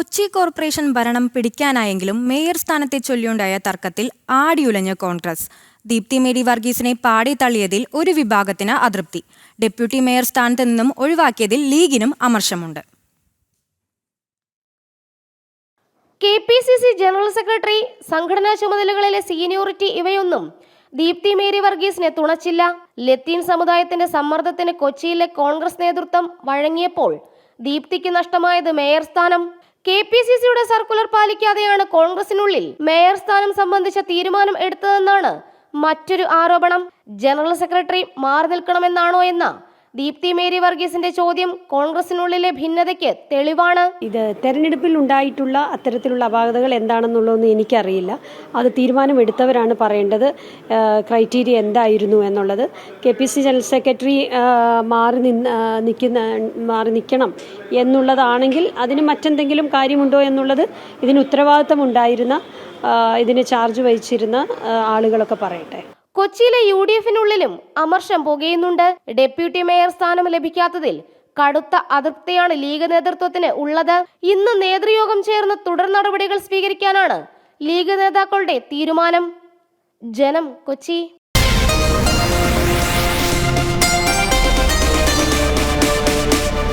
Kochi corporation ഭരണം പിടിക്കാനായെങ്കിലും mayor സ്ഥാനത്തെ ചൊല്ലിയുണ്ടായ തർക്കത്തിൽ ആടിയുലഞ്ഞ് കോൺഗ്രസ്. ദീപ്തി മേരി വർഗീസിനെ പാടി തള്ളിയതിൽ ഒരു വിഭാഗത്തിന് അതൃപ്തി. ഡെപ്യൂട്ടി മേയർ സ്ഥാനത്ത് നിന്നും ഒഴിവാക്കിയതിൽ ലീഗിനും അമർഷമുണ്ട്. K P C C general secretary സംഘടനാ ചുമതലകളിലെ സീനിയോറിറ്റി ഇവയൊന്നും ദീപ്തി മേരി വർഗീസിനെ തുണച്ചില്ല. ലത്തീൻ സമുദായത്തിന്റെ സമ്മർദ്ദത്തിന് കൊച്ചിയിലെ കോൺഗ്രസ് നേതൃത്വം വഴങ്ങിയപ്പോൾ ദീപ്തിക്ക് നഷ്ടമായത് മേയർ സ്ഥാനം. കെ പി സി സിയുടെ സർക്കുലർ പാലിക്കാതെയാണ് കോൺഗ്രസിനുള്ളിൽ മേയർ സ്ഥാനം സംബന്ധിച്ച തീരുമാനം എടുത്തതെന്നാണ് മറ്റൊരു ആരോപണം. ജനറൽ സെക്രട്ടറി മാറി നിൽക്കണമെന്നാണോ എന്ന ദീപ്തി മേരി വർഗീസിന്റെ ചോദ്യം കോൺഗ്രസിനുള്ളിലെ ഭിന്നതയ്ക്ക് തെളിവാണ്. ഇത് തെരഞ്ഞെടുപ്പിൽ ഉണ്ടായിട്ടുള്ള അത്തരത്തിലുള്ള അപാകതകൾ എന്താണെന്നുള്ളതൊന്നും എനിക്കറിയില്ല. അത് തീരുമാനമെടുത്തവരാണ് പറയേണ്ടത്. ക്രൈറ്റീരിയ എന്തായിരുന്നു എന്നുള്ളത്. K P C general secretary മാറി നിന്ന് നിൽക്കുന്ന മാറി നിൽക്കണം എന്നുള്ളതാണെങ്കിൽ അതിന് മറ്റെന്തെങ്കിലും കാര്യമുണ്ടോ എന്നുള്ളത് ഇതിന് ഉത്തരവാദിത്തം ഉണ്ടായിരുന്ന ഇതിന് ചാർജ് വഹിച്ചിരുന്ന ആളുകളൊക്കെ പറയട്ടെ. കൊച്ചിയിലെ യു ഡി എഫിനുള്ളിലും അമർഷം പുകയുന്നുണ്ട്. ഡെപ്യൂട്ടി മേയർ സ്ഥാനം ലഭിക്കാത്തതിൽ കടുത്ത അതൃപ്തിയാണ് ലീഗ് നേതൃത്വത്തിന് ഉള്ളത്. ഇന്ന് നേതൃയോഗം ചേർന്ന് തുടർ നടപടികൾ സ്വീകരിക്കാനാണ് ലീഗ് നേതാക്കളുടെ തീരുമാനം. ജനം കൊച്ചി.